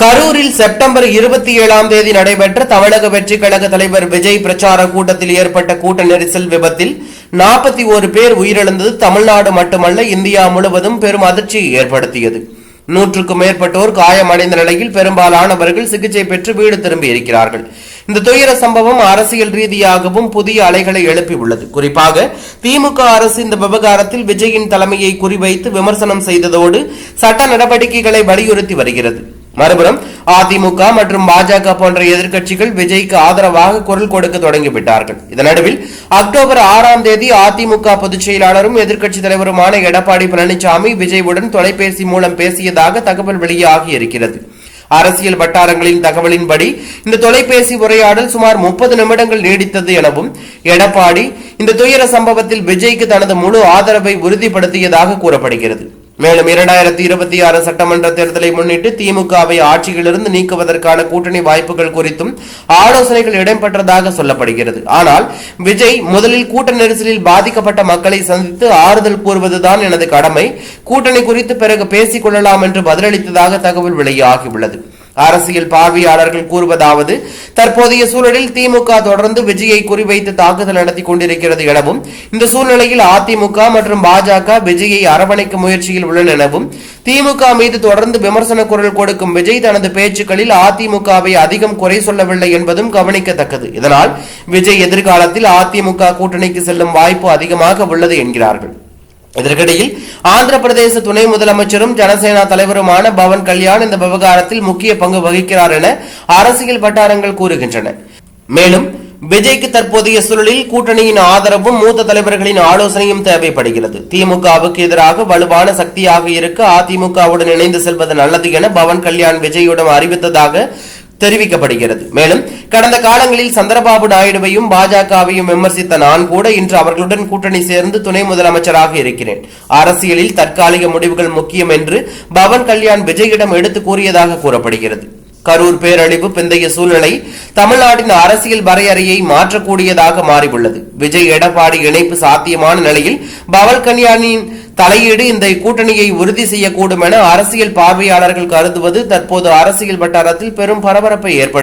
கரூரில் செப்டம்பர் இருபத்தி ஏழாம் தேதி நடைபெற்ற தமிழக வெற்றிக் கழக தலைவர் விஜய் பிரச்சார கூட்டத்தில் ஏற்பட்ட கூட்ட நெரிசல் விபத்தில் நாற்பத்தி ஒரு பேர் உயிரிழந்தது. தமிழ்நாடு மட்டுமல்ல இந்தியா முழுவதும் பெரும் அதிர்ச்சியை ஏற்படுத்தியது. நூற்றுக்கும் மேற்பட்டோர் காயமடைந்த நிலையில் பெரும்பாலானவர்கள் சிகிச்சை பெற்று வீடு திரும்பி இருக்கிறார்கள். இந்த துயர சம்பவம் அரசியல் ரீதியாகவும் புதிய அலைகளை எழுப்பியுள்ளது குறிப்பாக திமுக அரசு இந்த விவகாரத்தில் விஜயின் தலைமையை குறிவைத்து விமர்சனம் செய்ததோடு சட்ட நடவடிக்கைகளை வலியுறுத்தி வருகிறது. மறுபுறம் அதிமுக மற்றும் பாஜக போன்ற எதிர்க்கட்சிகள் விஜய்க்கு ஆதரவாக குரல் கொடுக்க தொடங்கிவிட்டார்கள். இதன் நடுவில் அக்டோபர் ஆறாம் தேதி அதிமுக பொதுச் செயலாளரும் எதிர்க்கட்சித் தலைவருமான எடப்பாடி பழனிசாமி விஜயுடன் தொலைபேசி மூலம் பேசியதாக தகவல் வெளியாகி இருக்கிறது. அரசியல் வட்டாரங்களின் தகவலின்படி இந்த தொலைபேசி உரையாடல் சுமார் முப்பது நிமிடங்கள் நீடித்தது எனவும் எடப்பாடி இந்த துயர சம்பவத்தில் விஜய்க்கு தனது முழு ஆதரவை உறுதிப்படுத்தியதாக கூறப்படுகிறது. மேலும் இரண்டாயிரத்தி இருபத்தி ஆறு சட்டமன்ற தேர்தலை முன்னிட்டு திமுகவை ஆட்சியிலிருந்து நீக்குவதற்கான கூட்டணி வாய்ப்புகள் குறித்தும் ஆலோசனைகள் இடம்பெற்றதாக சொல்லப்படுகிறது. ஆனால் விஜய் முதலில் கூட்ட நெரிசலில் பாதிக்கப்பட்ட மக்களை சந்தித்து ஆறுதல் கூறுவதுதான் எனது கடமை. கூட்டணி குறித்து பிறகு பேசிக் கொள்ளலாம் என்று பதிலளித்ததாக தகவல் வெளியாகியுள்ளது. அரசியல் பார்வையாளர்கள் கூறுவதாவது தற்போதைய சூழலில் திமுக தொடர்ந்து விஜயை குறிவைத்து தாக்குதல் நடத்தி கொண்டிருக்கிறது எனவும் இந்த சூழ்நிலையில் அதிமுக மற்றும் பாஜக விஜயை அரவணைக்கும் முயற்சியில் உள்ளன எனவும் திமுக மீது தொடர்ந்து விமர்சன குரல் கொடுக்கும் விஜய் தனது பேச்சுக்களில் அதிமுகவை அதிகம் குறை சொல்லவில்லை என்பதும் கவனிக்கத்தக்கது. இதனால் விஜய் எதிர்காலத்தில் அதிமுக கூட்டணிக்கு செல்லும் வாய்ப்பு அதிகமாக உள்ளது என்கிறார்கள். இதற்கிடையில் ஆந்திர பிரதேச துணை முதலமைச்சரும் ஜனசேனா தலைவருமான பவன் கல்யாண் இந்த விவகாரத்தில் முக்கிய பங்கு வகிக்கிறார் என அரசியல் வட்டாரங்கள் கூறுகின்றன. மேலும் விஜய்க்கு தற்போதைய சூழலில் கூட்டணியின் ஆதரவும் மூத்த தலைவர்களின் ஆலோசனையும் தேவைப்படுகிறது. திமுகவுக்கு எதிராக வலுவான சக்தியாக இருக்க அதிமுகவுடன் இணைந்து செல்வது நல்லது என பவன் கல்யாண் விஜயுடன் அறிவித்ததாக தெரிவிக்கப்படுகிறது. மேலும் கடந்த காலங்களில் சந்திரபாபு நாயுடுவையும் பாஜகவையும் விமர்சித்த நான் கூட இன்று அவர்களுடன் கூட்டணி சேர்ந்து துணை முதலமைச்சராக இருக்கிறேன். அரசியலில் தற்காலிக முடிவுகள் முக்கியம் என்று பவன் கல்யாண் விஜயிடம் எடுத்து கூறியதாக கூறப்படுகிறது. கரூர் பேரழிவு பிந்தைய சூழ்நிலை தமிழ்நாட்டின் அரசியல் வரையறையை மாற்றக்கூடியதாக மாறியுள்ளது. விஜய் எடப்பாடி இணைப்பு சாத்தியமான நிலையில் பவல் கல்யாணின் தலையீடு இந்த கூட்டணியை உறுதி செய்யக்கூடும் என அரசியல் பார்வையாளர்கள் கருதுவது தற்போது அரசியல் வட்டாரத்தில் பெரும் பரபரப்பை ஏற்படுத்தும்.